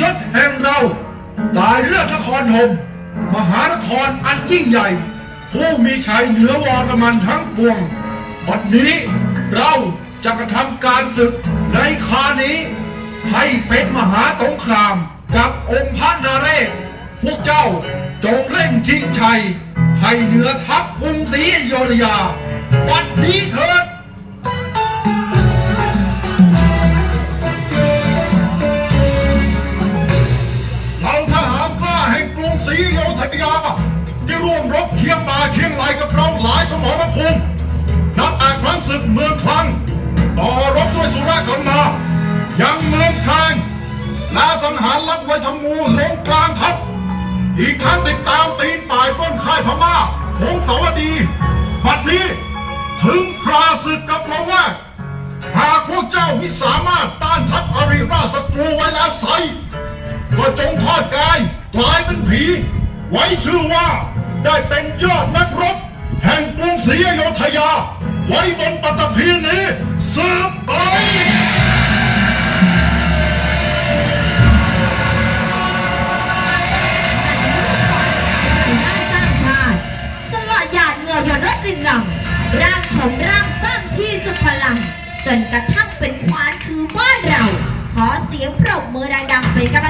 ยศแห่งเราสายเลือดนครธมมหานครอันยิ่งใหญ่ ผู้มีชัยเหนือวรมันทั้งปวง บัดนี้เราจะกระทำการศึกในคานี้ ให้เป็นมหาสงครามกับองค์พระนาเรศ พวกเจ้าจงเร่งชิงชัยให้เหนือทัพกรุงศรีอยุธยา บัดนี้เถิด ห่งกรุงศรีอยุธยาที่ร่วมรบเคียงบ่าเคียงไหลกับเราหลายสมรภูมินับแต่ครั้งศึกเมืองคลังต่อรบด้วยสุรกรณายังเมืองแทงละสังหารลักไว้ทำมูลลงกลางทัพอีกทั้งติดตามตีนป่ายปล้นค่ายพม่าหงสาวดีบัดนี้ถึงคราศึกกับเราว่า หากพวกเจ้ามิสามารถต้านทัพอ กลายเป็นผี ไว้ชื่อว่า ได้เป็นยอดนักรบ แห่งกรุงศรีอยุธยา ไว้บนปฐพีนี้สืบไปด้านสร้างชาติสละหยาดเหงื่อหยดรถรินรังร่างถมร่างสร้างที่สุดพลัง จนกระทั่งเป็นควานคือบ้านเรา ขอเสียงปรบมือดังๆเป็นกำลัง